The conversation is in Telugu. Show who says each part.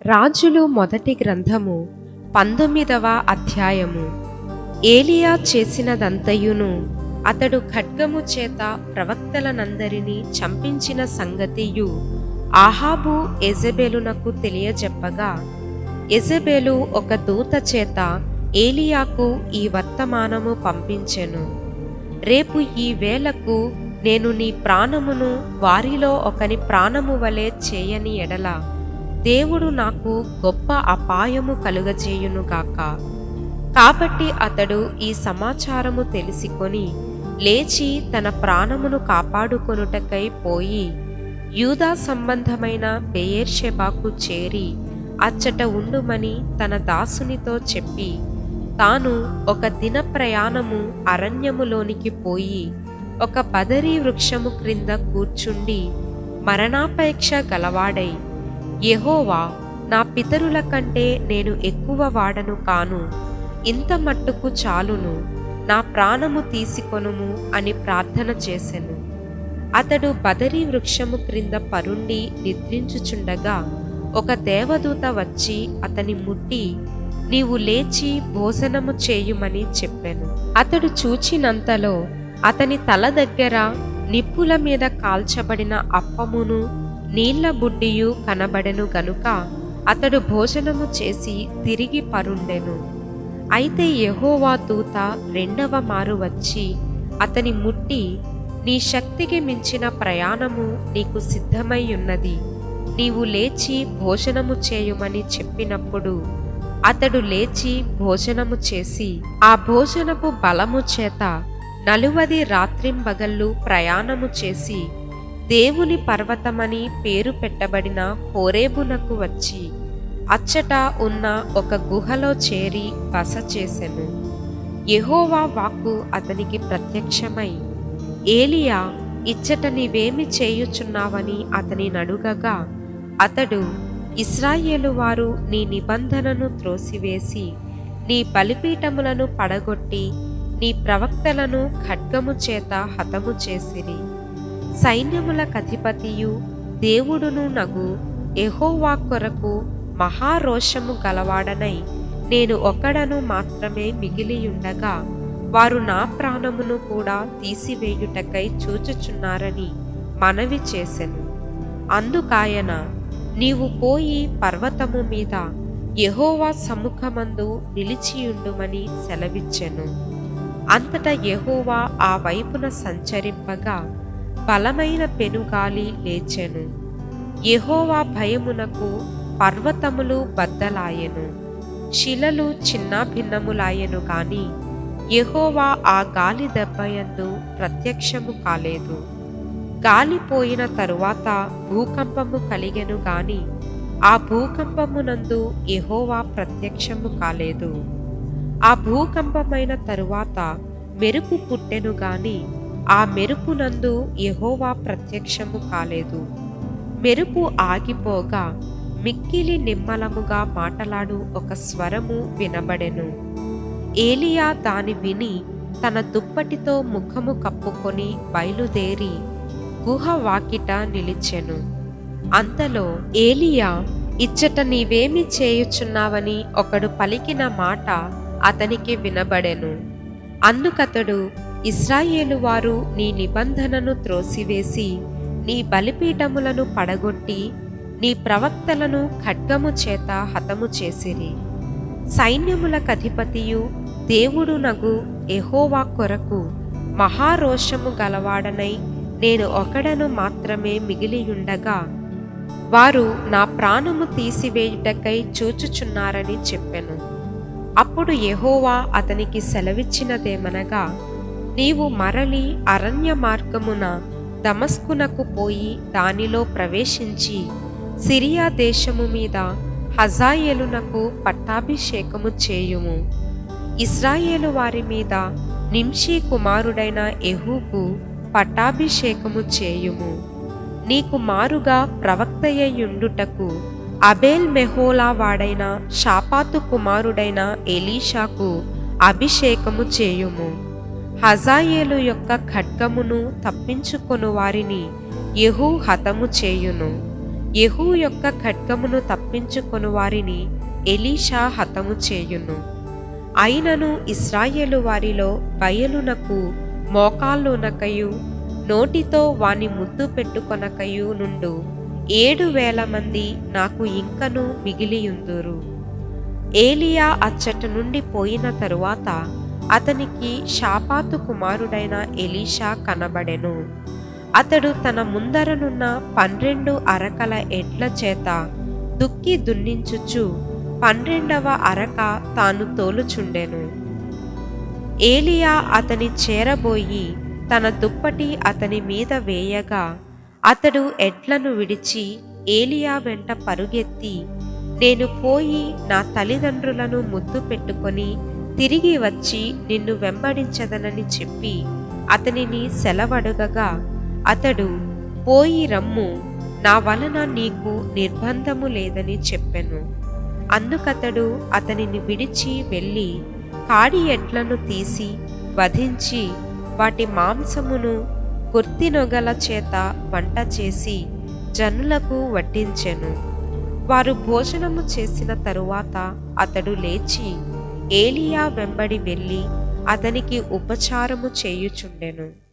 Speaker 1: రాజులు మొదటి గ్రంథము పంతొమ్మిదవ అధ్యాయము. ఏలియా చేసినదంతయును అతడు ఖడ్గము చేత ప్రవక్తలనందరినీ చంపించిన సంగతియు ఆహాబు ఎజబెలునకు తెలియజెప్పగా ఎజబెలు ఒక దూత చేత ఏలియాకు ఈ వర్తమానము పంపించెను. రేపు ఈ వేళకు నేను నీ ప్రాణమును వారిలో ఒకని ప్రాణము వలె చేయని ఎడల. దేవుడు నాకు గొప్ప అపాయము కలుగజేయునుగాక కాబట్టి అతడు ఈ సమాచారము తెలుసుకొని లేచి తన ప్రాణమును కాపాడుకొనుటకై పోయి యూదా సంబంధమైన బెయేర్షెబాకు చేరి అచ్చట ఉండుమని తన దాసునితో చెప్పి తాను ఒక దిన ప్రయాణము అరణ్యములోనికి పోయి ఒక బదరీ వృక్షము క్రింద కూర్చుండి మరణాపేక్ష గలవాడై యెహోవా నా పితరుల కంటే నేను ఎక్కువ వాడను కాను. ఇంత మట్టుకు చాలును. నా ప్రాణము తీసుకొనుము అని ప్రార్థన చేసెను. అతడు బదరీ వృక్షము క్రింద పరుండి నిద్రించుచుండగా ఒక దేవదూత వచ్చి అతని ముట్టి నీవు లేచి భోజనము చేయుమని చెప్పాను. అతడు చూచినంతలో అతని తల దగ్గర నిప్పుల మీద కాల్చబడిన అప్పమును నీళ్ళ బుడ్డియు కనబడెను గనుక అతడు భోజనము చేసి తిరిగి పరుండెను. అయితే యహోవా దూత రెండవ మారు వచ్చి అతని ముట్టి నీ శక్తికి మించిన ప్రయాణము నీకు సిద్ధమై ఉన్నది నీవు లేచి భోజనము చేయుమని చెప్పినప్పుడు అతడు లేచి భోజనము చేసి ఆ భోజనపు బలము చేత నలువది రాత్రింబగళ్ళు ప్రయాణము చేసి దేవుని పర్వతమని పేరు పెట్టబడిన హోరేబునకు వచ్చి అచ్చట ఉన్న ఒక గుహలో చేరి బస చేసెను. యహోవా వాక్కు అతనికి ప్రత్యక్షమై ఏలియా ఇచ్చట నీవేమి చేయుచున్నావని అతని నడుగగా అతడు ఇస్రాయేలు వారు నీ నిబంధనను త్రోసివేసి నీ బలిపీఠములను పడగొట్టి నీ ప్రవక్తలను ఖడ్గము చేత హతము చేసిరి. సైన్యముల కధిపతియు దేవుడును నగు ఎహోవా కొరకు మహారోషము గలవాడనై నేను ఒకడను మాత్రమే మిగిలియుండగా వారు నా ప్రాణమును కూడా తీసివేయుటకై చూచుచున్నారని మనవి చేసెను. అందుకాయన నీవు పోయి పర్వతము మీద యహోవా సముఖమందు నిలిచియుండుమని సెలవిచ్చెను. అంతటా యహోవా ఆ వైపున సంచరింపగా బలమైన పెనుగాలి లేచెను. యహోవా భయమునకు పర్వతములు బద్దలాయెను. శిలలు చిన్నాభిన్నములాయెను కాని యహోవా ఆ గాలి దెబ్బయందు ప్రత్యక్షము కాలేదు. గాలి పోయిన తరువాత భూకంపము కలిగెను గాని ఆ భూకంపమునందు యహోవా ప్రత్యక్షము కాలేదు. ఆ భూకంపమైన తరువాత మెరుపు పుట్టెను గాని ఆ మెరుపునందు యహోవా ప్రత్యక్షము కాలేదు. మెరుపు ఆగిపోగా మిక్కిలి నిమ్మలముగా మాటలాడు ఒక స్వరము వినబడెను. ఏలియా దాని విని తన దుప్పటితో ముఖము కప్పుకొని బయలుదేరి గుహ వాకిట నిలిచెను. అంతలో ఏలియా ఇచ్చట నీవేమి చేయుచున్నావని ఒకడు పలికిన మాట అతనికి వినబడెను. అందుకతడు ఇస్రాయేలు వారు నీ నిబంధనను త్రోసివేసి నీ బలిపీఠములను పడగొట్టి నీ ప్రవక్తలను ఖడ్గము చేత హతము చేసిరి. సైన్యముల కధిపతియు దేవుడు నగు ఎహోవా కొరకు మహారోషము గలవాడనై నేను ఒకడను మాత్రమే మిగిలియుండగా వారు నా ప్రాణము తీసివేయుటకై చూచుచున్నారని చెప్పెను. అప్పుడు ఎహోవా అతనికి సెలవిచ్చినదేమనగా నీవు మరలి అరణ్య మార్గమున దమస్కునకు పోయి దానిలో ప్రవేశించి సిరియా దేశము మీద హజాయేలునకు పట్టాభిషేకము చేయుము. ఇస్రాయేలు వారి మీద నింషీ కుమారుడైన ఎహూకు పట్టాభిషేకము చేయుము. నీకు మారుగా ప్రవక్తయ్యుండుటకు అబేల్ మెహోలా వాడైన షాపాతు కుమారుడైన ఎలీషాకు అభిషేకము చేయుము. హజాయేలు యొక్క ఖడ్గమును తప్పించుకొను వారిని యెహూ హతము చేయును. యహూ యొక్క ఖడ్గమును తప్పించుకొను వారిని ఎలీషా హతము చేయును. అయినను ఇస్రాయేలు వారిలో బయలునకు మోకాళ్ళునకయు నోటితో వాని ముద్దు పెట్టుకొనకయు నుండు ఏడు వేల మంది నాకు ఇంకను మిగిలియుందురు. ఏలియా అచ్చట నుండి పోయిన తరువాత అతనికి షాపాతు కుమారుడైన ఎలీషా కనబడెను. అతడు తన ముందరనున్న పన్నెండు అరకల ఎడ్ల చేత దుక్కి దున్నించుచు పన్నెండవ అరక తాను తోలుచుండెను. ఏలియా అతని చేరబోయి తన దుప్పటి అతని మీద వేయగా అతడు ఎడ్లను విడిచి ఏలియా వెంట పరుగెత్తి నేను పోయి నా తల్లిదండ్రులను ముద్దు పెట్టుకొని తిరిగి వచ్చి నిన్ను వెంబడించదనని చెప్పి అతనిని సెలవడుగగా అతడు పోయి రమ్ము నా వలన నీకు నిర్బంధము లేదని చెప్పెను. అందుకతడు అతనిని విడిచి వెళ్ళి కాడి ఎడ్లను తీసి వధించి వాటి మాంసమును గుర్తినొగల చేత వంట చేసి జనులకు వడ్డించెను. వారు భోజనము చేసిన తరువాత అతడు లేచి ఏలియా వెంబడి వెళ్ళి అతనికి ఉపచారము చేయుచుండెను.